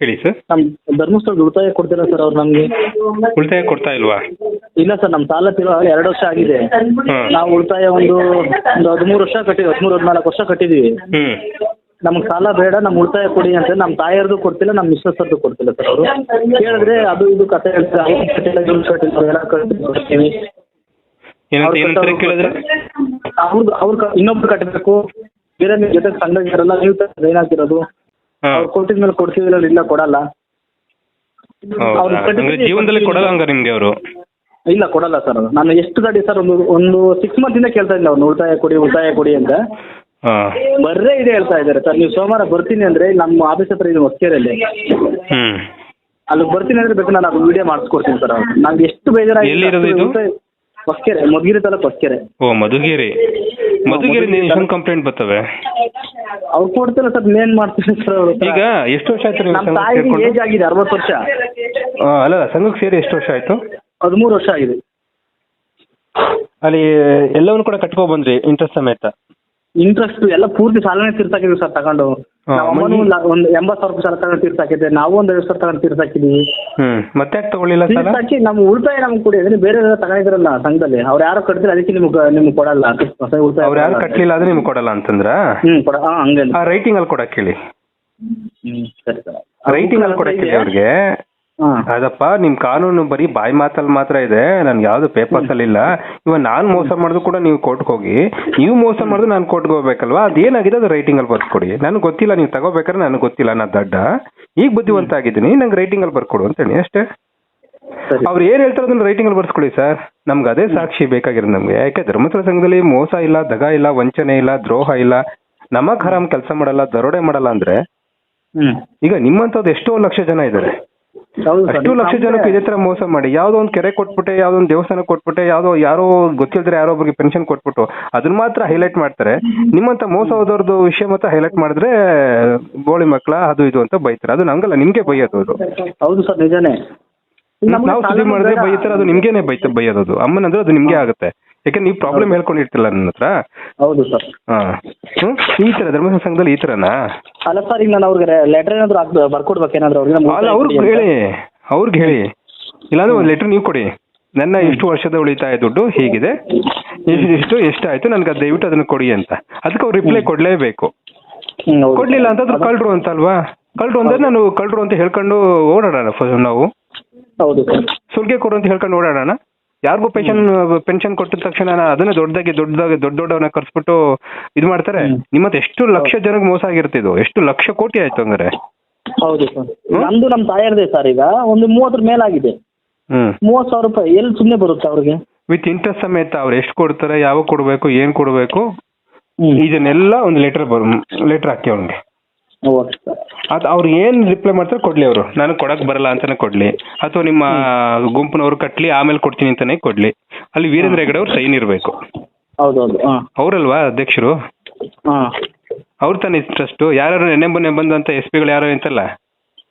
ಹೇಳಿ ಸರ್. ನಮ್ಮ ಧರ್ಮಸ್ಥಳದ ಉಳಿತಾಯ ಕೊಡ್ತೀರಾ ಸರ್ ಅವ್ರು ನಮಗೆ? ಉಳಿತಾಯ ಕೊಡ್ತಾ ಇಲ್ವಾ? ಇಲ್ಲ ಸರ್ ನಮ್ಮ ಸಾಲ ತಿರೋ ಎರಡು ವರ್ಷ ಆಗಿದೆ. ನಾವು ಉಳಿತಾಯ ಒಂದು ಒಂದು ಹದಿಮೂರು ವರ್ಷ ಕಟ್ಟಿದ್ವಿ ಹದಿಮೂರು ಹದಿನಾಲ್ಕು ವರ್ಷ ಕಟ್ಟಿದೀವಿ. ನಮ್ಗೆ ಸಾಲ ಬೇಡ ನಮ್ಮ ಉಳಿತಾಯ ಕೊಡಿ ಅಂತ ನಮ್ಮ ತಾಯಿಯರ್ದು ಕೊಡ್ತಿಲ್ಲ ನಮ್ಮ ಮಿಸ್ಸಸ್ಸರ್ದು ಕೊಡ್ತಿಲ್ಲ ಸರ್ ಅವರು. ಕೇಳಿದ್ರೆ ಅದು ಇದು ಕತೆ ಹೇಳ್ತಾರೆ ಅವ್ರು ಕಟ್ಟಿಲ್ಲ ಇವ್ರು ಕಟ್ಟಿಲ್ಲ ಎಲ್ಲ ಕಟ್ತೀವಿ ಏನಂತ ಏನಂತಾರೆ ಕೇಳಿದ್ರೆ? ಅವ್ರದ್ದು ಅವ್ರು ಇನ್ನೊಬ್ರು ಕಟ್ಟಬೇಕು. ಬೇರೆ ನಿಮ್ಮ ಜೊತೆ ಸಂಘ ಇರಲ್ಲ ನೀವು ಹಾಂ ಅವ್ರು ಕೊಟ್ಟಿದ ಮೇಲೆ ಕೊಡ್ತೀವಿ ಇಲ್ಲ ಕೊಡಲ್ಲ. ಅವ್ರು ಕಟ್ಟಿದ್ರೆ ಜೀವನದಲ್ಲಿ ಕೊಡಲ್ಲ ನಿಮಗೆ ಅವರು? ಇಲ್ಲ ಕೊಡಲ್ಲ ಸರ್ ನಾನು ಎಷ್ಟು ಗಾಡಿ ಸರ್ ಒಂದು ಒಂದು ಸಿಕ್ಸ್ ಮಂತಿಂದ ಕೇಳ್ತಾ ಇಲ್ಲ ಅವ್ನು ಉಳಿತಾಯ ಕೊಡಿ ಉಳಿತಾಯ ಕೊಡಿ ಅಂತ. ಬರ್ರೆ ಇದೆ ಹೇಳ್ತಾ ಇದಾರೆ ಸರ್ ನೀವು ಸೋಮವಾರ ಬರ್ತೀನಿ ಅಂದ್ರೆ ನಮ್ಮ ಆಫೀಸ್ ಹತ್ರ ಇದೆ ಹೊಸ್ಕೇರಲ್ಲಿ ಅಲ್ಲಿ ಬರ್ತೀನಿ ಅಂದ್ರೆ ಬೇಕು ನಾನು ಅದು ವಿಡಿಯೋ ಮಾಡಿಸ್ಕೊಡ್ತೀನಿ ಸರ್ ನಂಗೆ ಎಷ್ಟು ಬೇಜಾರಾಗಿ ಎಲ್ಲಿರೋದು ಇದು? ಹೊಸ್ಕೆರೆ ಮಧುಗಿರಿ ತಾಲೂಕು ಹೊಸ್ಕೆರೆ ಓ ಮಧುಗಿರಿ. ಮಧುಗಿರಿ ಎಷ್ಟೊಂದು ಕಂಪ್ಲೇಂಟ್ ಬರ್ತವೆ? ಅವ್ರು ಕೊಡ್ತಿಲ್ಲ ಸರ್ ಏನ್ ಮಾಡ್ತೀನಿ ಸರ್ ಅವ್ರು? ಈಗ ಎಷ್ಟು ವರ್ಷ ಆಯ್ತು ನಮ್ಮ ತಾಯಿ ಏಜ್ ಆಗಿದೆ ಅರವತ್ತು ವರ್ಷ. ಅಲ್ಲ ಸಂಘಕ್ಕೆ ಸೇರಿ ಎಷ್ಟು ವರ್ಷ ಆಯ್ತು? ಹದಿಮೂರು ವರ್ಷ ಆಗಿದೆ. ಅಲ್ಲಿ ಎಲ್ಲವನ್ನು ಕೂಡ ಕಟ್ಕೊ ಬಂದ್ರಿ ಇಂಟ್ರೆಸ್ಟ್ ಸಮೇತ? ಇಂಟ್ರೆಸ್ಟ್ ಎಲ್ಲ ಪೂರ್ತಿ ಸಾಲನೇ ತೀರ್ಸಾಕಿದ್ವಿ ಸರ್ ತಗೊಂಡು. ಲ- ಒಂದು ಎಂಬತ್ತು ಸಾವಿರ ರೂಪಾಯಿ ಸಾಲ ತಗೊಂಡು ತೀರ್ಸಾಕಿದ್ದೆ ನಾವು ಒಂದು ಐವತ್ತು ಸಾವಿರ ತಗೊಂಡು ತೀರ್ಸಾಕಿದ್ವಿ ಹ್ಮ್. ಮತ್ತೆ ಯಾಕೆ ತಗೊಳ್ಳಿಲ್ಲ ಸಾಲ? ತೀರ್ಸಾಕಿ ನಮ್ಮ ಉಳಿತಾಯ ನಮ್ಗೆ ಕೊಡಿ. ಅಂದ್ರೆ ಬೇರೆ ತಗೊಂಡಿದ್ರಲ್ಲ ಸಂಘದಲ್ಲಿ. ಅವ್ರು ಯಾರು ಕಟ್ತಿಲ್ಲ ಅದಕ್ಕೆ ನಿಮ್ಗೆ ನಿಮ್ಗೆ ಕೊಡಲ್ಲ. ಹೊಸ ಉಳಿತಾಯ ಅವ್ರು ಯಾರು ಕಟ್ಲಿಲ್ಲ ಅಂದ್ರೆ ನಿಮ್ಗೆ ಕೊಡಲ್ಲ ಅಂತಂದ್ರ? ಹ್ಮ್ ಕೊಡ ಹಾಂ ಹಂಗೆ ಆ ರೈಟಿಂಗ್ ಅಲ್ಲಿ ಕೊಡಕ್ಕೆ ಹೇಳಿ. ಹ್ಮ್ ಸರಿ ಸರ್. ರೈಟಿಂಗ್ ಅಲ್ಲಿ ಕೊಡಕ್ಕೆ ಹೇಳಿ ಅವ್ರಿಗೆ. ಅದಪ್ಪ ನಿಮ್ ಕಾನೂನು ಬರೀ ಬಾಯಿ ಮಾತಲ್ಲಿ ಮಾತ್ರ ಇದೆ ನನ್ಗೆ ಯಾವ್ದು ಪೇಪರ್ಸ್ ಅಲ್ಲಿ ಇಲ್ಲ ಇವಾಗ ನಾನ್ ಮೋಸ ಮಾಡಿದ್ರು ಕೂಡ ನೀವು ಕೋರ್ಟ್ಗೆ ಹೋಗಿ ನೀವು ಮೋಸ ಮಾಡಿದ್ರು ನಾನು ಕೋರ್ಟ್ಗೆ ಹೋಗ್ಬೇಕಲ್ವಾ? ಅದೇನಾಗಿದೆ ಅದು ರೈಟಿಂಗ್ ಅಲ್ಲಿ ಬರ್ಕೊಡಿ ನನಗೆ ಗೊತ್ತಿಲ್ಲ ನೀವು ತಗೋಬೇಕಾದ್ರೆ ನನಗೆ ಗೊತ್ತಿಲ್ಲ ನಾ ದಡ್ಡ. ಈಗ ಬುದ್ಧಿವಂತ ಆಗಿದ್ದೀನಿ ನಂಗೆ ರೈಟಿಂಗ್ ಅಲ್ಲಿ ಬರ್ಕೊಡು ಅಂತೇಳಿ ಅಷ್ಟೇ? ಸರಿ. ಅವ್ರು ಏನ್ ಹೇಳ್ತಾರೆ ಅದನ್ನ ರೈಟಿಂಗ್ ಅಲ್ಲಿ ಬರ್ಸ್ಕೊಳ್ಳಿ ಸರ್. ನಮ್ಗೆ ಅದೇ ಸಾಕ್ಷಿ ಬೇಕಾಗಿರೋದು ನಮ್ಗೆ. ಯಾಕೆ ಧರ್ಮಸ್ಥಳ ಸಂಘದಲ್ಲಿ ಮೋಸ ಇಲ್ಲ ದಗ ಇಲ್ಲ ವಂಚನೆ ಇಲ್ಲ ದ್ರೋಹ ಇಲ್ಲ ನಮಗ್ ಹರಾಮ್ ಕೆಲಸ ಮಾಡಲ್ಲ ದರೋಡೆ ಮಾಡಲ್ಲ ಅಂದ್ರೆ ಹ್ಮ್. ಈಗ ನಿಮ್ಮಂತದ್ದು ಎಷ್ಟೋ ಲಕ್ಷ ಜನ ಇದ್ದಾರೆ. ಅಷ್ಟು ಲಕ್ಷ ಜನಕ್ಕೆ ಇದೇ ತರ ಮೋಸ ಮಾಡಿ. ಯಾವ್ದೋ ಒಂದು ಕೆರೆ ಕೊಟ್ಬಿಟ್ಟೆ ಯಾವ್ದೋ ಒಂದು ದೇವಸ್ಥಾನ ಕೊಟ್ಬಿಟ್ಟೆ ಯಾವ್ದೋ ಯಾರೋ ಗೊತ್ತಿಲ್ದ್ರೆ ಯಾರೋ ಒಬ್ಬರಿಗೆ ಪೆನ್ಷನ್ ಕೊಟ್ಬಿಟ್ಟು ಅದನ್ನ ಮಾತ್ರ ಹೈಲೈಟ್ ಮಾಡ್ತಾರೆ. ನಿಮ್ಮಂತ ಮೋಸ ಹೋದವ್ರದ್ದು ವಿಷಯ ಮಾತ್ರ ಹೈಲೈಟ್ ಮಾಡಿದ್ರೆ ಬೋಳಿ ಮಕ್ಕಳ ಅದು ಇದು ಅಂತ ಬೈತಾರೆ. ಅದು ನಂಗಲ್ಲ ನಿಮ್ಗೆ ಬೈಯೋದು ಅದು. ಹೌದು ಸರ್ ನಿಜಾನೇ. ನಾವು ಸುದ್ದಿ ಮಾಡಿದ್ರೆ. ಬೈತಾರೆ ಅದು ನಿಮ್ಗೇನೆ ಬೈತ ಬೈಯೋದು. ಅಮ್ಮನ ಅಮ್ಮನಂದ್ರೆ ಅದು ನಿಮ್ಗೆ ಆಗುತ್ತೆ. ಯಾಕೆ ನೀವು ಪ್ರಾಬ್ಲಮ್ ಹೇಳ್ಕೊಂಡಿರ್ತಿಲ್ಲ ನನ್ನ ಹತ್ರ ಹೌದು ಸರ್. ಹಾ. ಹ್ಮ್ ಈ ತರ ಧರ್ಮಸ್ಥಳ ಸಂಘದಲ್ಲಿ ಈ ತರನಾ ಅಲ್ಲ ಸರ್ ಈಗ ನಾನು ಅವ್ರಿಗೆ ಲೆಟರ್ ಏನಾದ್ರು ಹಾಕ್ ಬರ್ಕೊಡ್ಬೇಕೇನಾದ್ರು ಅವ್ರಿಗೆ ಅಲ್ಲ ಅವ್ರಿಗೆ ಕೊಡಿ ಅಂತ. ಹೇಳಿ. ಅವ್ರಿಗೆ ಹೇಳಿ. ಇಲ್ಲಾಂದ್ರೆ ಒಂದು ಲೆಟರ್ ನೀವು ಕೊಡಿ. ನನ್ನ ಇಷ್ಟು ವರ್ಷದ ಉಳಿತಾಯ ದುಡ್ಡು ಹೀಗಿದೆ. ಇಷ್ಟು ಎಷ್ಟು ಎಷ್ಟಾಯ್ತು ನನ್ಗೆ ಅದು ದಯವಿಟ್ಟು ಅದನ್ನ ಕೊಡಿ ಅಂತ. ಅದಕ್ಕೆ ಅವ್ರು ರಿಪ್ಲೈ ಕೊಡ್ಲೇಬೇಕು. ಹ್ಮ್, ಹೌದು. ಕೊಡ್ಲಿಲ್ಲ ಅಂತಂದ್ರೆ ಕಳ್ರು ಅಂತ ಅಲ್ವಾ ಕಳ್ರು ಅಂದ್ರೆ ನಾನು ಕಳ್ರು ಅಂತ ಹೇಳ್ಕೊಂಡು ಓಡಾಡೋಣ ನಾವು. ಹೌದು ಸರ್. ಸುಲ್ಗೆ ಕೊಡು ಅಂತ ಹೇಳ್ಕೊಂಡು ಓಡಾಡೋಣ ಯಾರಿಗೂ ಪೆನ್ಷನ್ ಪೆನ್ಷನ್ ಕೊಟ್ಟಿದ ತಕ್ಷಣ ಅದನ್ನ ದೊಡ್ಡದಾಗಿ ದೊಡ್ಡದಾಗಿ ದೊಡ್ಡ ದೊಡ್ಡವನ್ನ ಕರ್ಸ್ಬಿಟ್ಟು ಇದು ಮಾಡ್ತಾರೆ. ನಿಮ್ಮತ್ತೆ ಎಷ್ಟು ಲಕ್ಷ ಜನಕ್ಕೆ ಮೋಸ ಆಗಿರ್ತಿದ್ದು ಎಷ್ಟು ಲಕ್ಷ ಕೋಟಿ ಆಯ್ತು ಅಂದ್ರೆ ಹೌದು ಸರ್. ನಮ್ದು ನಮ್ಮ ತಾಯರ್ದೆ ಸರ್ ಈಗ. ಒಂದು ಮೂವತ್ತರ ಮೇಲಾಗಿದೆ. ಹ್ಮ್. ಮೂವತ್ತು ಸಾವಿರ ರೂಪಾಯಿ. ಎಲ್ಲಿ ಸುಮ್ಮನೆ ಬರುತ್ತೆ ಅವ್ರಿಗೆ? ವಿತ್ ಇಂಟ್ರೆಸ್ಟ್ ಸಮೇತ ಅವ್ರು ಎಷ್ಟು ಕೊಡ್ತಾರೆ ಯಾವಾಗ ಕೊಡ್ಬೇಕು ಏನ್ ಕೊಡ್ಬೇಕು ಇದನ್ನೆಲ್ಲ ಒಂದು ಲೆಟರ್ ಬರ್ ಲೆಟರ್ ಹಾಕಿ ಅವ್ನಿಗೆ. ಓಕೆ ಸರ್ ಅದು ಅವ್ರು ಏನ್ ರಿಪ್ಲೈ ಮಾಡ್ತಾರೆ ಕೊಡ್ಲಿ ಅವರು. ನಾನು ಕೊಡಕ್ ಬರಲ್ಲ ಅಂತಾನೆ ಕೊಡ್ಲಿ. ಅಥವಾ ನಿಮ್ಮ ಗುಂಪಿನವರು ಕಟ್ಲಿ ಆಮೇಲೆ ಕೊಡ್ತೀನಿ ಅಂತಾನೆ ಕೊಡ್ಲಿ. ಅಲ್ಲಿ ವೀರೇಂದ್ರ ಹೆಗಡೆ ಅವ್ರು ಸೈನ್ ಇರಬೇಕು. ಹಾಂ. ಅವರಲ್ವಾ ಅಧ್ಯಕ್ಷರು? ಹಾಂ. ಅವ್ರ ತಾನೇ ಟ್ರಸ್ಟ್. ಯಾರು ನೆನೆ ಬನ್ನೆ ಬಂದಂತ ಅಂತ ಎಸ್ ಪಿಗಳು ಯಾರು ಅಂತಲ್ಲ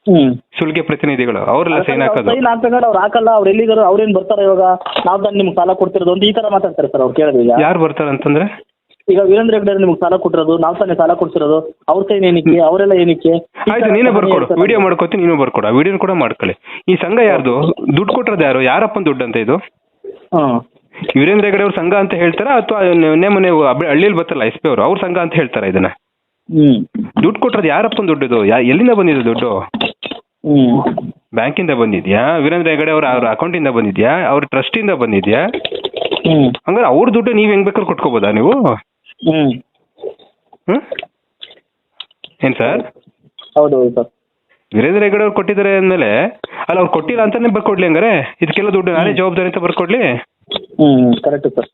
ಹ್ಞೂ ಸುಲ್ಗೆ ಪ್ರತಿನಿಧಿಗಳು. ಅವರೆಲ್ಲ ಸೈನ್ ಹಾಕೋದು. ಸೈನ್ ಹಾಕ್ತಂದ್ರೆ ಅವ್ರು ಹಾಕಲ್ಲ ಅವ್ರು ಎಲ್ಲಿಗಾರು ಅವ್ರೇನು ಬರ್ತಾರೆ ಇವಾಗ? ನಾವು ತಾನು ನಿಮ್ಗೆ ಸಾಲ ಕೊಡ್ತಿರೋದು ಅಂತ ಈ ತರ ಮಾತಾಡ್ತಾರೆ ಸರ್ ಅವ್ರು ಕೇಳಿದ್ರೆ ಈಗ. ಯಾರು ಬರ್ತಾರೆ ಅಂತಂದ್ರೆ? ಈಗ ವೀರೇಂದ್ರ ಹೆಗ್ಡೆ ನಿಮ್ಗೆ ಸಾಲ ಕೊಟ್ಟಿರೋದು ನಾವು ತಾನೇ ಸಾಲ ಕೊಡ್ಸಿರೋದು ಅವ್ರ ಸೈನ್ ಏನಕ್ಕೆ ಅವರೆಲ್ಲ ಏನಕ್ಕೆ? ಈ ಆಯ್ತು ನೀನೇ ಬರ್ಕೊಡು. ಹೇಳ್ತಾರೆ. ವಿಡಿಯೋ ಮಾಡ್ಕೋತೀನಿ ನೀನು ಬರ್ಕೊಡು. ವಿಡಿಯೋ ಕೂಡ ಮಾಡ್ಕೊಳ್ಳಿ. ಈ ಸಂಘ ಯಾರ್ದು? ದುಡ್ಡು ಕೊಟ್ಟಿರೋದು ಯಾರು? ಯಾರಪ್ಪನ ದುಡ್ಡು ಅಂತ ಇದು? ವೀರೇಂದ್ರ ಹೆಗಡೆ ಅವ್ರ ಸಂಘ ಅಂತ ಹೇಳ್ತಾರಾ ಅಥವಾ ನಿನ್ನೆ ಮೊನ್ನೆ ಹಳ್ಳಿಯಲ್ಲಿ ಬರ್ತಲ್ಲ ಎಸ್ ಪಿ ಅವರು? ಅವ್ರ ಸಂಘ ಅಂತ ಹೇಳ್ತಾರ ಇದನ್ನ? ಹ್ಮ್. ದುಡ್ಡು ಕೊಟ್ಟಿರೋದು ಯಾರಪ್ಪನ ದುಡ್ಡು ಇದು? ಯಾ ಎಲ್ಲಿಂದ ಬಂದಿದೆ ದುಡ್ಡು? ಬ್ಯಾಂಕಿಂದ ಬಂದಿದ್ಯಾ? ವೀರೇಂದ್ರ ಹೆಗಡೆ ಅವ್ರ ಅವ್ರ ಅಕೌಂಟಿಂದ ಬಂದಿದ್ಯಾ? ಅವ್ರ ಟ್ರಸ್ಟಿಂದ ಬಂದಿದ್ಯಾ? ಹ್ಞೂ ಹಂಗಾರೆ ಅವ್ರ ದುಡ್ಡು ನೀವು ಹೆಂಗ್ ಬೇಕಾದ್ರೂ ಕೊಟ್ಕೋಬೋದಾ ನೀವು? ಹ್ಞೂ ಹ್ಮ್? ಏನ್ ಸರ್? ಹೌದು ಹೌದು ಸರ್. ವೀರೇಂದ್ರ ಹೆಗಡೆ ಅವ್ರು ಕೊಟ್ಟಿದ್ದಾರೆ ಅಂದಮೇಲೆ ಅಲ್ಲ ಅವ್ರು ಕೊಟ್ಟಿಲ್ಲ ಅಂತಾನೆ ಬರ್ಕೊಡ್ಲಿ ಹಂಗಾರೆ? ಇದಕ್ಕೆಲ್ಲ ದುಡ್ಡು ನಾನೇ ಜವಾಬ್ದಾರಿ ಅಂತ ಬರ್ಕೊಡ್ಲಿ? ಹ್ಞೂ ಕರೆಕ್ಟ್ ಸರ್.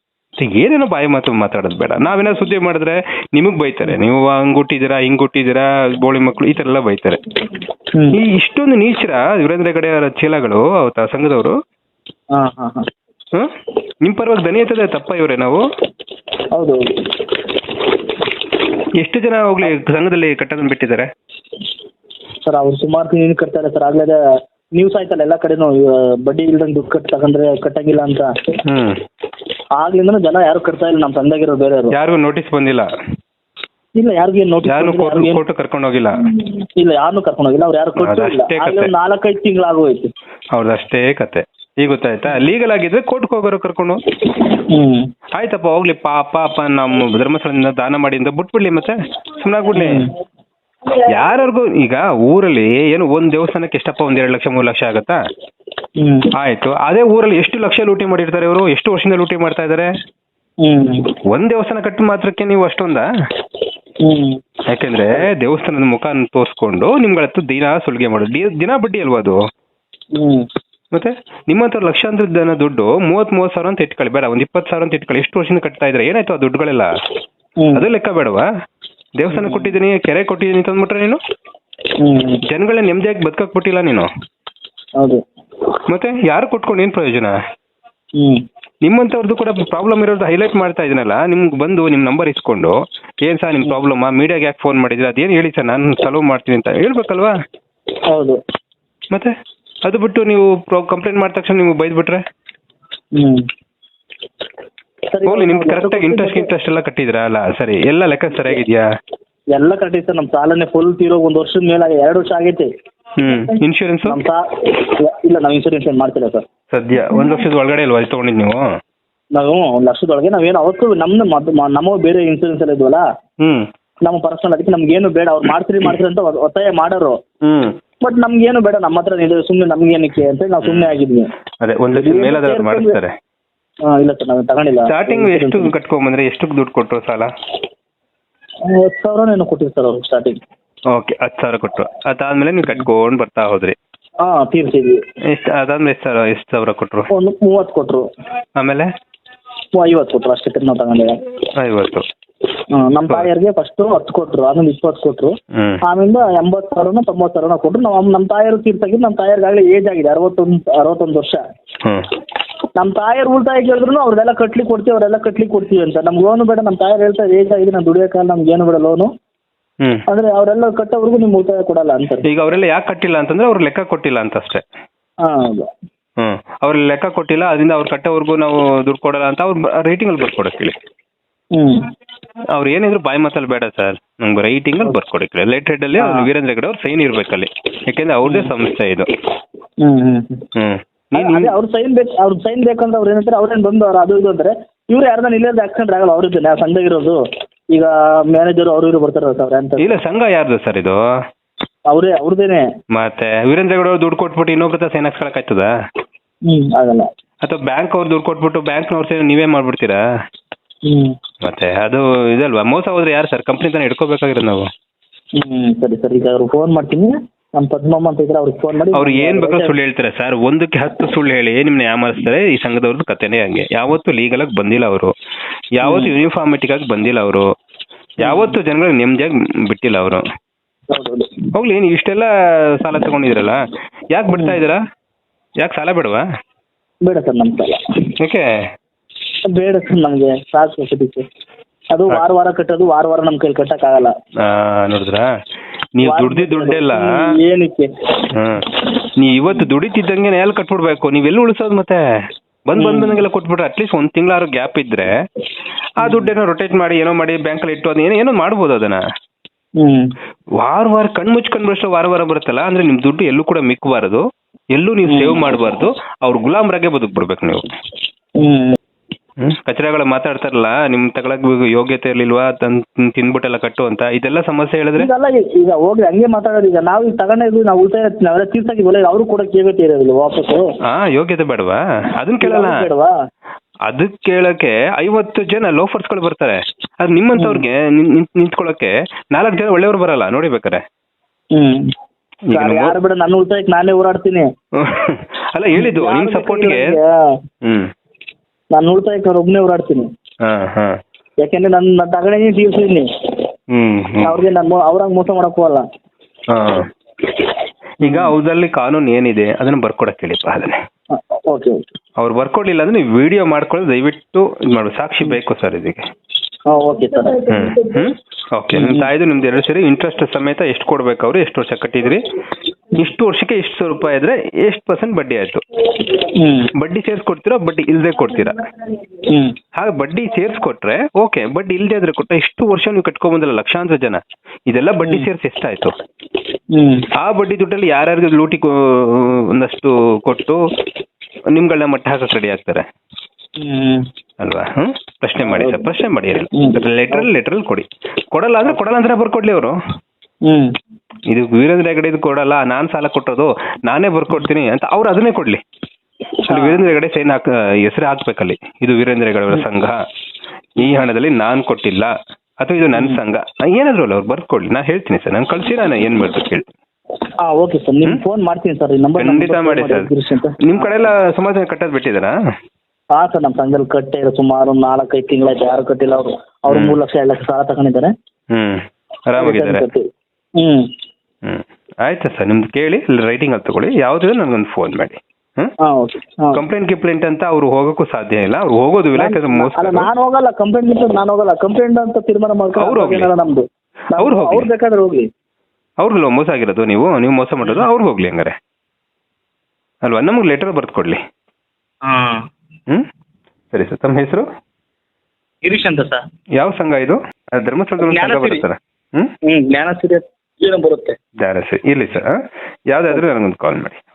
ಏನೇನೋ ಬಾಯಿ ಮಾತು ಮಾತಾಡೋದು ಬೇಡ. ನಾವೇನೋ ಸುದ್ದಿ ಮಾಡಿದ್ರೆ ನಿಮಗೆ ಬೈತಾರೆ. ನೀವು ಹಂಗ್ ಹುಟ್ಟಿದ್ದೀರಾ ಹಿಂಗ್ ಹುಟ್ಟಿದ್ದೀರಾ ಬೋಳಿ ಮಕ್ಕಳು ಈ ಥರ ಎಲ್ಲ ಬೈತಾರೆ. ಈ ಇಷ್ಟೊಂದು ನೀಚರ ವೀರೇಂದ್ರ ಹೆಗಡೆ ಅವರ ಚೀಲಗಳು ಅವತ್ತ ಸಂಘದವರು? ಹಾಂ ಹಾಂ ಹಾಂ. ಹ್ಮ್? ನಿಮ್ಮ ಪರವಾಗಿ ದನಿ ಎತ್ತದೆ ತಪ್ಪ ಇವರೇ ನಾವು? ಹೌದು ಹೌದು ಎಷ್ಟು ಜನ ಹೋಗ್ಲಿ ಸಂಘದಲ್ಲಿ ಕಟ್ಟೋದನ್ನ ಬಿಟ್ಟಿದ್ದಾರೆ? ಸರ್ ಅವ್ರು ಸುಮಾರು ತಿಂಗಳು ಕಟ್ತಾರೆ ಸರ್. ಆಗ್ಲೇ ನ್ಯೂಸ್ ಆಯ್ತಲ್ಲ ಎಲ್ಲಾ ಕಡೆನೂ ಇವ ಬಡ್ಡಿ ಇಲ್ದಂಗೆ ದುಡ್ಡು ಕಟ್ ತಗೊಂಡ್ರೆ ಕಟ್ಟಂಗಿಲ್ಲ ಅಂತ. ಹ್ಮ್. ಆಗ್ಲಿಂದನೂ ಜನ ಯಾರು ಕಟ್ತಾ ಇಲ್ಲ ನಮ್ಮ ತಂದಾಗಿರೋ ಬೇರೆ ಯಾರಿಗೂ ನೋಟಿಸ್ ಬಂದಿಲ್ಲ? ಇಲ್ಲ ಯಾರಿಗೂ ಏನು ನೋಟಿಸ್ ಕೋರ್ಟ್ ಕೋರ್ಟ್ ಕರ್ಕೊಂಡು ಹೋಗಿಲ್ಲ? ಇಲ್ಲ ಯಾರನ್ನೂ ಕರ್ಕೊಂಡು ಹೋಗಿಲ್ಲ ಅವ್ರು ಯಾರು ಕೊಟ್ಟು ಇಲ್ಲ. ಆಗ್ಲೇ. ಒಂದು ನಾಲ್ಕೈದು ತಿಂಗಳಾಗೋಯ್ತು. ಅವ್ರದ್ದು ಅಷ್ಟೇ ಕತೆ. ಈಗ ಗೊತ್ತಾಯ್ತಾ? ಲೀಗಲ್ ಆಗಿದ್ರೆ ಕೋರ್ಟ್ಗೆ ಹೋಗೋರು ಕರ್ಕೊಂಡು ಹ್ಮ್. ಆಯ್ತಪ್ಪ ಹೋಗ್ಲಿ ಪಾಪ ಅಪ್ಪ ನಮ್ಮ ಧರ್ಮಸ್ಥಳದಿಂದ ದಾನ ಮಾಡಿಂದ ಬಿಟ್ಬಿಡ್ಲಿ ಮತ್ತೆ. ಸುಮ್ಮನಾಗ್ಬಿಡ್ಲಿ ಯಾರಿಗೂ ಈಗ ಊರಲ್ಲಿ ಏನು ಒಂದ್ ದೇವಸ್ಥಾನಕ್ಕೆ ಎಷ್ಟಪ್ಪ ಒಂದ್ ಎರಡು ಲಕ್ಷ ಮೂರು ಲಕ್ಷ ಆಗತ್ತಾ? ಹ್ಮ್. ಆಯ್ತು. ಅದೇ ಊರಲ್ಲಿ ಎಷ್ಟು ಲಕ್ಷ ಲೂಟಿ ಮಾಡಿರ್ತಾರೆ ಇವರು? ಎಷ್ಟು ವರ್ಷದಿಂದ ಲೂಟಿ ಮಾಡ್ತಾ ಇದಾರೆ? ಹ್ಮ್. ಒಂದ್ ದೇವಸ್ಥಾನ ಕಟ್ಟ ಮಾತ್ರಕ್ಕೆ ನೀವು ಅಷ್ಟೊಂದ? ಯಾಕಂದ್ರೆ ಯಾಕೆಂದ್ರೆ ದೇವಸ್ಥಾನದ ಮುಖ ತೋರಿಸ್ಕೊಂಡು ನಿಮ್ಗಳತ್ತು ದಿನ ಸುಲಿಗೆ ಮಾಡೋದು ದಿ- ದಿನ ಬಡ್ಡಿ ಅಲ್ವಾ ಅದು? ಹ್ಮ್. ಮತ್ತೆ ನಿಮ್ಮ ಹತ್ರ ಲಕ್ಷಾಂತರ ಜನ ದುಡ್ಡು ಮೂವತ್ ಮೂವತ್ ಸಾವಿರ ಅಂತ ಇಟ್ಕೊಳ್ಳಿ. ಬೇಡ ಒಂದ್ ಇಪ್ಪತ್ತು ಸಾವಿರ ಅಂತ ಇಟ್ಕೊಳ್ಳಿ. ಎಷ್ಟು ವರ್ಷದಿಂದ ಕಟ್ತಾ ಇದ್ರೆ ಏನಾಯ್ತು ಆ ದುಡ್ಡುಗಳೆಲ್ಲ? ಅದೇ ಲೆಕ್ಕ ಬೇಡವಾ? ದೇವಸ್ಥಾನ ಕೊಟ್ಟಿದ್ದೀನಿ ಕೆರೆ ಕೊಟ್ಟಿದ್ದೀನಿ ಅಂತ ಅಂದ್ಬಿಟ್ರೆ ನೀನು? ಜನಗಳ ಜನಗಳನ್ನ ನೆಮ್ಮದಿಯಾಗಿ ಬದುಕಕ್ ಬಿಟ್ಟಿಲ್ಲ ನೀನು? ಹೌದು. ಮತ್ತೆ ಯಾರು ಕೊಟ್ಕೊಂಡು ಏನ್ ಪ್ರಯೋಜನ? ನಿಮ್ಮಂತವ್ರದ್ದು ನಿಮ್ಮಂಥವ್ರದ್ದು ಕೂಡ ಪ್ರಾಬ್ಲಮ್ ಇರೋದು ಹೈಲೈಟ್ ಮಾಡ್ತಾ ಇದ್ದೀನಲ್ಲ ನಿಮ್ಗೆ ಬಂದು ನಿಮ್ಮ ನಂಬರ್ ಇಸ್ಕೊಂಡು ಏನ್ ಸರ್ ನಿಮ್ಮ ಪ್ರಾಬ್ಲಮ್ ಮೀಡಿಯಾಗೆ ಯಾಕೆ ಫೋನ್ ಮಾಡಿದ್ರೆ ಅದೇನು ಹೇಳಿ ಸರ್ ನಾನು ಸಾಲ್ವ್ ಮಾಡ್ತೀನಿ ಅಂತ ಹೇಳ್ಬೇಕಲ್ವಾ? ಹೌದು. ಮತ್ತೆ? ಅದು ಬಿಟ್ಟು ನೀವು ಕಂಪ್ಲೇಂಟ್ ಮಾಡಿದ ತಕ್ಷಣ ನೀವು ಬೈದ್ಬಿಟ್ರೆ? ಹ್ಮ್. ಹೋಗ್ಲಿ ನಿಮ್ಗೆ ಕರೆಕ್ಟಾಗಿ ಇಂಟ್ರೆಸ್ಟ್ ಇಂಟ್ರೆಸ್ಟ್ ಎಲ್ಲ ಕಟ್ಟಿದ್ರಾ ಅಲ್ಲ ಸರಿ ಎಲ್ಲ ಲೆಕ್ಕ ಸರಿಯಾಗಿದ್ಯಾ ಎಲ್ಲ ಕಟ್ಟಿತ್ತು ಸರ್ ನಮ್ಮ ಸಾಲನೇ ಫುಲ್ ತೀರೋ ಒಂದು ವರ್ಷದ ಮೇಲೆ ಎರಡು ವರ್ಷ ಆಗೈತೆ. ಹ್ಮ್ ಇನ್ಶೂರೆನ್ಸ್ ನಮ್ಮ ಸಾ ಇಲ್ಲ ನಾವು ಇನ್ಶೂರೆನ್ಸ್ ಏನು ಮಾಡ್ತಿಲ್ಲ ಸರ್. ಸದ್ಯ ಒಂದ್ ಲಕ್ಷದ ಒಳಗಡೆ ಇಲ್ವಾ ಇದು ತಗೊಂಡಿದ್ದು ನೀವು? ನಾವು ಒಂದು ಲಕ್ಷದೊಳಗೆ ನಾವೇನು ಅವತ್ತು ನಮ್ಮ ನಮ್ಮ ಬೇರೆ ಇನ್ಶೂರೆನ್ಸ್ ಎಲ್ಲ ಇದ್ವಲ್ಲ? ಹ್ಮ್. ನಮ್ಮ ಪರ್ಸನಲ್ ಅದಕ್ಕೆ ನಮ್ಗೇನು ಬೇಡ ಅವ್ರು ಮಾಡ್ತೀರಿ ಮಾಡ್ತೀರಿ ಅಂತ ಒತ್ತಾಯ ಮಾಡೋರು. ಹ್ಮ್. ಬಟ್ ನಮ್ಗೇನು ಬೇಡ ನಮ್ಮ ಹತ್ರ ಇದೆ ಸುಮ್ಮನೆ ನಮ್ಗೇನಕ್ಕೆ ಅಂತ ನಾವು ಸುಮ್ಮನೆ ಆಗಿದ್ವಿ. ಅದೇ ಒಂದು ಲಕ್ಷದ ಮೇಲಾದ್ರೆ ಮಾಡಿಸ್ತಾರೆ. ಹಾಂ ಇಲ್ಲ ಸರ್ ನಾವು ತಗೊಂಡಿಲ್ಲ. ಸ್ಟಾರ್ಟಿಂಗ್ ಎಷ್ಟು ಕಟ್ಕೊಂಬಂದ್ರೆ? ಎಷ್ಟು ದುಡ್ಡು ಕೊಟ್ಟರು ಸಾಲ? ಹತ್ತು ಸಾವಿರನೇನೋ ಕೊಟ್ಟಿದ್ದು ಸರ್ ಅವ್ರು ಸ್ಟಾರ್ಟಿಂಗ್ ಓಕೆ ಹತ್ತು ಸಾವಿರ ಕೊಟ್ಟರು ಅದಾದ್ಮೇಲೆ ನೀವು ಕಟ್ಕೊಂಡು ಬರ್ತಾ ಹೋದ್ರಿ. ಹಾಂ ತೀರ್ಸಿದ್ವಿ. ಎಷ್ಟು ಅದಾದ್ಮೇಲೆ ಎಷ್ಟು ಸಾವಿರ ಎಷ್ಟು ಸಾವಿರ ಕೊಟ್ಟರು ಒಂದು ಮೂವತ್ತು ಕೊಟ್ಟರು ಆಮೇಲೆ? ಐವತ್ತು ಕೊಟ್ಟರು ಅಷ್ಟೇ ನಾವು ತಗೊಂಡಿಲ್ಲ. ಐವತ್ತು. ನಮ್ಮ ತಾಯಿಯರಿಗೆ ಫಸ್ಟ್ ಹತ್ತು ಕೊಟ್ರು ಆಮೇಲೆ ಇಪ್ಪತ್ತು ಕೊಟ್ರು. ಹ್ಮ್. ಆಮೇಲೆ ಎಂಬತ್ತು ಸಾವಿರನ ತೊಂಬತ್ತು ಸಾವಿರನ ಕೊಟ್ರು. ನಾವು ನಮ್ಮ ತಾಯಿಯರು ತೀರ್ಸಾಗಿದ್ದು ನಮ್ಮ ತಾಯಿಯರ್ಗಾಗಲೇ ಏಜ್ ಆಗಿದೆ ಅರವತ್ತೊಂದು ಅರವತ್ತೊಂದು ವರ್ಷ. ನಮ್ ನಮ್ಮ ತಾಯಿಯರು ಉಳಿತಾಯ ಕೇಳಿದ್ರು ಅವ್ರದೆಲ್ಲ ಕಟ್ಲಿಕ್ಕೆ ಕೊಡ್ತೀವಿ ಅವರೆಲ್ಲ ಕಟ್ಲಿಕ್ಕೆ ಕೊಡ್ತೀವಿ ಅಂತ. ನಮ್ಗೆ ಲೋನು ಬೇಡ ನಮ್ಮ ತಾಯಿಯರು ಹೇಳ್ತಾರೆ ಏಜ್ ಆಗಿದೆ ನಾನು ದುಡಿಯೋಕಾಲ ನಮ್ಗೆ ಏನು ಬೇಡ ಲೋನು ಅಂದ್ರೆ ಅಂದರೆ ಅವರೆಲ್ಲ ಕಟ್ಟೋವರೆಗೂ ನಿಮ್ಗೆ ಉಳಿತಾಯ ಕೊಡಲ್ಲ ಅಂತ ಈಗ ಅವರೆಲ್ಲ ಯಾಕೆ ಕಟ್ಟಿಲ್ಲ ಅಂತಂದ್ರೆ ಅವ್ರು ಲೆಕ್ಕ ಕೊಟ್ಟಿಲ್ಲ ಅಂತ ಅಷ್ಟೇ ಹಾಂ ಹೌದು. ಅವ್ರ ಲೆಕ್ಕ ಕೊಟ್ಟಿಲ್ಲ ಅದರಿಂದ ಅವ್ರು ಕಟ್ಟೋವರೆಗೂ ನಾವು ದುಡ್ಡು ಕೊಡಲ್ಲ ಅಂತ ಅವ್ರು ರೇಟಿಂಗಲ್ಲಿ ಬರ್ಕೊಡಕ್ಕೆ ಹೇಳಿ ಹ್ಞೂ ಅವ್ರು ಏನಿದ್ರು ಬಾಯಿ ಮಾತಲ್ಲಿ ಬೇಡ ಸರ್ ನಮ್ಗೆ ರೈಟಿಂಗ್ ಬರ್ಕೊಡಿ ಬರ್ಕೊಡಕ್ಕೆ ಲೆಟರ್ ಅಲ್ಲಿ ಅವ್ರು ವೀರೇಂದ್ರ ಹೆಗಡೆ ಅವ್ರ ಸೈನ್ ಇರ್ಬೇಕಲ್ಲಿ. ಯಾಕೆಂದ್ರೆ ಅವ್ರದೇ ಸಂಸ್ಥೆ ಇದು. ಹ್ಮ್ ಅದೇ ಅವ್ರ ಸೈನ್ ಬೇಕು ಅವ್ರ ಸೈನ್ ಬೇಕಂದ್ರೆ ಅವ್ರು ಏನಂತಾರೆ ಅವ್ರೇನು ಬಂದು ಅವ್ರು ಅದು ಇದು ಅಂತಾರೆ. ಇವ್ರು ಯಾರ್ದಾನ ಇಲ್ಲೇ ಆಕ್ಸಿಡೆಂಟ್ ಆಗಲ್ಲ ಸಂಘ ಇರೋದು. ಈಗ ಮ್ಯಾನೇಜರ್ ಅವರು ಇವರು ಬರ್ತಾರೆ ಸರ್ ಅಂತ. ಇಲ್ಲ ಸಂಘ ಯಾರ್ದು ಸರ್ ಇದು? ಅವ್ರೇ ಅವ್ರದೇನೆ. ಮತ್ತೆ ವೀರೇಂದ್ರ ಅವ್ರು ದುಡ್ಡು ಕೊಟ್ಬಿಟ್ಟು ಇನ್ನೊಬ್ರ ಹತ್ರ ಸೈನ್ ಹಾಕ್ಸ್ಕೊಳಕ್ಕಾಯ್ತದ ಹ್ಮ್ ಆಗಲ್ಲ. ಅಥವಾ ಬ್ಯಾಂಕ್ ಅವ್ರು ದುಡ್ಡು ಕೊಟ್ಬಿಟ್ಟು ಬ್ಯಾಂಕ್ನವ್ರ ಸೈನ್ ನೀವೇ ಮಾಡ್ಬಿಡ್ತೀರಾ? ಮತ್ತೆ ಅದು ಇದಲ್ವಾ? ಮೋಸ ಹೋದ್ರೆ ಯಾರು ಸರ್ ಕಂಪ್ನಿ ತಾನೇ ಹಿಡ್ಕೋಬೇಕಾಗಿರೋದು ನಾವು. ಸರಿ ಸರಿ. ಈಗ ಅವ್ರು ಫೋನ್ ಮಾಡ್ತೀನಿ. ನಮ್ಮ ಪದ್ಮಮ್ಮ ಅಂತ ಇದ್ರೆ ಅವ್ರಿಗೆ ಫೋನ್ ಮಾಡಿ ಅವ್ರು ಏನ್ ಬೇಕಾದ್ರೂ ಸುಳ್ಳು ಹೇಳ್ತಾರೆ ಸರ್ ಒಂದಕ್ಕೆ ಹತ್ತು ಸುಳ್ಳು ಹೇಳಿ ನಿಮ್ನ ಯಾಮಾರಿಸ್ತಾರೆ? ಈ ಸಂಘದವ್ರದ್ದು ಕತೆನೇ ಹಂಗೆ. ಯಾವತ್ತು ಲೀಗಲ್ ಆಗಿ ಬಂದಿಲ್ಲ ಅವರು. ಯಾವತ್ತು ಯೂನಿಫಾರ್ಮೆಟಿಕ್ ಆಗಿ ಬಂದಿಲ್ಲ ಅವರು. ಯಾವತ್ತು ಜನಗಳಿಗೆ ನೆಮ್ಮದಿಯಾಗಿ ಬಿಟ್ಟಿಲ್ಲ ಅವರು. ಹೌದೌದು. ಹೋಗ್ಲಿ ನೀವು ಇಷ್ಟೆಲ್ಲ ಸಾಲ ತಗೊಂಡಿದ್ರಲ್ಲ ಯಾಕೆ ಬಿಡ್ತಾ ಇದ್ದೀರಾ? ಯಾಕೆ ಸಾಲ ಬೇಡವಾ? ಬೇಡ ಸರ್ ನಮ್ಮ ಸಾಲ. ಯಾಕೆ? ಬೇಡ ಸರ್ ನಮಗೆ ಸಾಕು ಸದ್ಯಕ್ಕೆ ಅದು ವಾರ ವಾರ ಕಟ್ಟೋದು ವಾರ ವಾರ ನಮ್ ಕೈಲಿ ಕಟ್ಟಕ್ಕಾಗಲ್ಲ ಆ, ನೋಡಿದ್ರಾ? ನೀವ್ ದುಡ್ದಿ ದುಡ್ಡೆಲ್ಲ ಏನಕ್ಕೆ? ಹಾ. ನೀ ಇವತ್ತು ದುಡಿತಿದ್ದಂಗೆ ಎಲ್ಲಿ ಕಟ್ಬಿಡ್ಬೇಕು? ಎಲ್ಲಿ ಉಳಿಸೋದು ಮತ್ತೆ? ಬಂದ್ ಬಂದ್ ಬಂದಂಗೆಲ್ಲ ಕೊಟ್ಬಿಟ್ರೆ ಅಟ್ಲೀಸ್ಟ್ ಒಂದ್ ತಿಂಗಳಾರು ಗ್ಯಾಪ್ ಇದ್ರೆ ಆ ದುಡ್ಡೇನೋ ರೊಟೇಟ್ ಮಾಡಿ ಏನೋ ಮಾಡಿ ಬ್ಯಾಂಕ್ ಅಲ್ಲಿ ಇಟ್ಟು ಏನೋ ಏನೋ ಮಾಡ್ಬೋದು ಅದನ್ನ. ಹ್ಮ್. ವಾರ ವಾರ ಕಣ್ ಮುಚ್ಕೊಂಡ್ ಬರೋಷ್ಟು ವಾರ ವಾರ ಬರುತ್ತಲ್ಲ ಅಂದ್ರೆ ನಿಮ್ ದುಡ್ಡು ಎಲ್ಲೂ ಕೂಡ ಮಿಕ್ಕಬಾರದು ಎಲ್ಲೂ ನೀವು ಸೇವ್ ಮಾಡಬಾರ್ದು ಅವ್ರ ಗುಲಾಮ್ರಾಗೆ ಬದುಕ್ಬಿಡ್ಬೇಕು ನೀವು. ಹ್ಮ್. ಹ್ಮ್? ಕಚರಾಗಳ ಮಾತಾಡ್ತಾರಲ್ಲ ನಿಮ್ ತಗೊಳಕ್ ಯೋಗ್ಯತೆ ಇರ್ಲಿಲ್ವಾ? ತನ್ ತಿಂದ್ಬಿಟ್ಟೆಲ್ಲ ಕಟ್ಟು ಅಂತ. ಇದೆಲ್ಲ ಸಮಸ್ಯೆ ಹೇಳಿದ್ರೆ? ಈಗ- ಈಗ ಹೋಗ್ಲಿ ಹಂಗೆ ಮಾತಾಡೋದು. ಈಗ ನಾವು ಈಗ ತಗೊಂಡಿದ್ವಿ ನಾವು ಉಳಿತಾಯ ನಾವೆಲ್ಲ ತೀರ್ಸಾಗಿದ್ವಲ್ಲ ಅವ್ರು ಅವರು ಕೂಡ ಯೋಗ್ಯತೆ ಇರೋದಿಲ್ಲ ವಾಪಸ್ಸು. ಹಾ ಯೋಗ್ಯತೆ ಬೇಡವಾ? ಅದನ್ನ ಕೇಳಲ್ಲ. ಅವ್ರು ಬೇಡವಾ? ಅದಕ್ಕೆ ಕೇಳಕ್ಕೆ ಐವತ್ತು ಜನ ಲೋಫರ್ಸ್ಗಳು ಬರ್ತಾರೆ. ಅದ್ ನಿಮ್ಮಂತವ್ರಿಗೆ ನಿಂತ್ಕೊಳಕ್ಕೆ ನಾಲ್ಕು ಜನ ಒಳ್ಳೆಯವ್ರು ಬರಲ್ಲ ನೋಡಿ ಬೇಕಾರೆ ಹ್ಮ್. ಈಗ ಸರ್, ಯಾರು ಬೇಡ ನನ್ನ ಉಳಿತಾಯಕ್ಕೆ ನಾನೇ ಓಡಾಡ್ತೀನಿ ಅಲ್ಲ ಹೇಳಿದ್ದು ನಿಮ್ ಸಪೋರ್ಟ್ಗೆ ಹ್ಮ್. ನಾನು ಉಳಿತಾಯಕ್ಕೆ ಅವ್ರು ಒಬ್ಬನೇ ಓಡಾಡ್ತೀನಿ. ಹಾ ಹಾ. ಯಾಕೆಂದ್ರೆ ನನ್ನ ನನ್ನ ತಗೊಂಡೇ ತೀರ್ಸಿದ್ದೀನಿ ಹ್ಮ್ ಹ್ಮ್. ಅವ್ರಿಗೆ ನಾನು ಅವ್ರಂಗೆ ಮೋಸ ಮಾಡಕ್ ಹೋಗಲ್ಲ ಹಾ. ಈಗ ಅವ್ರಲ್ಲಿ ಕಾನೂನು ಏನಿದೆ ಅದನ್ನ ಬರ್ಕೊಡಕ್ ಹೇಳಿಪ್ಪ ಅದನ್ನೇ ಓಕೆ ಓಕೆ. ಅವ್ರು ಬರ್ಕೊಡ್ಲಿಲ್ಲ ಅಂದ್ರೆ ನೀವು ವಿಡಿಯೋ ಮಾಡ್ಕೊಳ್ಳಿ ದಯವಿಟ್ಟು ಇದು ಮಾಡಿ. ಸಾಕ್ಷಿ ಬೇಕು ಸರ್ ಇದಕ್ಕೆ ಹಾಂ okay sir. Hmm hmm. Okay ನಿಮ್ ತಾಯಿದು ನಿಮ್ದು ಎರಡು ಸೇರಿ ಇಂಟ್ರೆಸ್ಟ್ ಸಮೇತ ಎಷ್ಟು ಕೊಡ್ಬೇಕು ಅವ್ರು ಎಷ್ಟು ವರ್ಷ ಕಟ್ಟಿದ್ರಿ? ಇಷ್ಟು ವರ್ಷಕ್ಕೆ ಇಷ್ಟು ಸಾವಿರ ರೂಪಾಯಿ ಆದ್ರೆ ಎಷ್ಟು ಪರ್ಸೆಂಟ್ ಬಡ್ಡಿ ಆಯ್ತು? ಬಡ್ಡಿ ಸೇರಿಸ್ಕೊಡ್ತೀರಾ ಬಡ್ಡಿ ಇಲ್ಲದೆ ಕೊಡ್ತೀರಾ? ಹಾಗೆ ಬಡ್ಡಿ ಸೇರಿಸ್ಕೊಟ್ರೆ ಓಕೆ ಬಡ್ಡಿ ಇಲ್ಲದೆ ಆದ್ರೆ ಕೊಟ್ಟರೆ ಇಷ್ಟು ವರ್ಷ ನೀವು ಕಟ್ಕೊಂಬಂದಲ್ಲ ಲಕ್ಷಾಂತರ ಜನ. ಇದೆಲ್ಲ ಬಡ್ಡಿ ಸೇರಿಸಿ ಎಷ್ಟಾಯ್ತು? ಆ ಬಡ್ಡಿ ದುಡ್ಡಲ್ಲಿ ಯಾರ್ಯಾರಿಗೆ ಲೂಟಿ ಕೊ- ಒಂದಷ್ಟು ಕೊಟ್ಟು ನಿಮ್ಗಳನ್ನ ಮಟ್ಟ ಹಾಕಕ್ ರೆಡಿ ಆಗ್ತಾರೆ? ಅಲ್ವಾ? ಹ್ಮ್? ಪ್ರಶ್ನೆ ಮಾಡಿ ಸರ್ ಪ್ರಶ್ನೆ ಮಾಡಿ ಹ್ಮ್. ಲೆಟ್ರಲ್ಲಿ ಲೆಟ್ರಲ್ ಕೊಡಿ. ಕೊಡಲ್ಲ ಅಂದ್ರೆ ಕೊಡಲ್ಲ ಅಂದ್ರೆ ಬರ್ಕೊಡ್ಲಿ ಅವರು. ಇದು ವೀರೇಂದ್ರ ಹೆಗಡೆ ಇದು ಕೊಡಲ್ಲ ನಾನ್ ಸಾಲ ಕೊಟ್ಟೋದು ನಾನೇ ಬರ್ಕೊಡ್ತೀನಿ ಅಂತ ಅವ್ರು ಅದನ್ನೇ ಕೊಡ್ಲಿ. ಅಲ್ಲಿ ವೀರೇಂದ್ರ ಹೆಗಡೆ ಸೈನ್ ಹಾಕ ಹೆಸರು ಹಾಕ್ಬೇಕಲ್ಲಿ. ಇದು ವೀರೇಂದ್ರ ಹೆಗಡೆ ಅವರ ಸಂಘ. ಈ ಹಣದಲ್ಲಿ ನಾನ್ ಕೊಟ್ಟಿಲ್ಲ ಅಥವಾ ಇದು ನನ್ನ ಸಂಘ. ಏನಾದ್ರು ಅಲ್ಲ ಅವ್ರು ಬರ್ಕೊಡ್ಲಿ. ನಾ ಹೇಳ್ತೀನಿ ಸರ್ ನಾನು ಕಳ್ಸಿ ನಾನು ಏನ್ ಮಾಡ್ಬೇಕು ಹೇಳಿ. ಹಾಂ ಓಕೆ ಸರ್. ನಿಮ್ಗೆ ಫೋನ್ ಮಾಡ್ತೀನಿ ಸರ್. ಈ ನಂಬರ್ ಖಂಡಿತ ಮಾಡಿ ಸರ್. ನಿಮ್ ಕಡೆ ಎಲ್ಲ ಸಮಾಜ ಕಟ್ಟೋದ್ ಬಿಟ್ಟಿದಾರಾ ಹಾ ಸರ್ ನಮ್ಮ ಸಂಘದಲ್ಲಿ ಕಟ್ಟೆ ಸುಮಾರು ಒಂದು ನಾಲ್ಕೈದು ತಿಂಗಳ ಯಾರು ಕಟ್ಟಿಲ್ಲ. ಅವರು ಅವ್ರು ಮೂರ್ ಲಕ್ಷ ಎರಡು ಲಕ್ಷ ಸಾಲ ತಗೊಂಡಿದ್ದಾರೆ. ಹ್ಮ್. ಆರಾಮಾಗಿದ್ದಾರೆ. ಹ್ಞೂ ಹ್ಮ್. ಆಯ್ತು ಸರ್? ನಿಮ್ದು ಕೇಳಿ ರೈಟಿಂಗ್ ಅಲ್ಲಿ ತಗೊಳ್ಳಿ. ಯಾವ್ದು ನನಗೊಂದು ಫೋನ್ ಮಾಡಿ. ಹ್ಮ್? ಹಾಂ ಓಕೆ ಹಾಂ. ಕಂಪ್ಲೇಂಟ್ ಗಿಪ್ಲೇಂಟ್ ಅಂತ ಅವ್ರು ಹೋಗೋಕ್ಕೂ ಸಾಧ್ಯ ಇಲ್ಲ. ಅವ್ರು ಹೋಗೋದು ಇಲ್ಲ ಯಾಕಂದ್ರೆ ಮೋಸ ಅಲ್ಲ ನಾನು ಹೋಗಲ್ಲ ಕಂಪ್ಲೇಂಟ್ ನಾನು ಹೋಗಲ್ಲ. ಕಂಪ್ಲೇಂಟ್ ಅಂತ ತೀರ್ಮಾನ ಮಾಡ್ಕೊಂಡು ಅವ್ರು ಹೋಗ್ಲಿ. ನಮ್ದು. ಅವ್ರು ಹೋಗ್ಲಿ. ಅವ್ರು ಬೇಕಾದ್ರೆ ಹೋಗ್ಲಿ. ಅವ್ರಲ್ಲ ಮೋಸ ಆಗಿರೋದು ನೀವು. ನೀವು ಮೋಸ ಮಾಡೋದು ಅವ್ರಿಗೆ ಹೋಗ್ಲಿ ಹಂಗಾರೆ. ಅಲ್ವಾ? ನಮಗೆ ಲೆಟರ್ ಬರ್ದು ಕೊಡ್ಲಿ. ಹಾಂ. ಹ್ಮ್? ಸರಿ ಸರ್. ತಮ್ಮ ಹೆಸರು? ಗಿರೀಶ್ ಅಂತ ಸರ್. ಯಾವ ಸಂಘ ಇದು? ಆ, ಧರ್ಮಸ್ಥಳದ ಸಂಘ ಜ್ಞಾನಸಿರಿ. ಬರುತ್ತಲ್ಲ. ಹ್ಮ್? ಹ್ಞೂ ಜ್ಞಾನ ಸಿರಿ ಏನೋ ಬರುತ್ತೆ. ದಾರಸಿ. ಇರ್ಲಿ ಸರ್ ಯಾವ್ದಾದ್ರು ನನಗೊಂದು ಕಾಲ್ ಮಾಡಿ.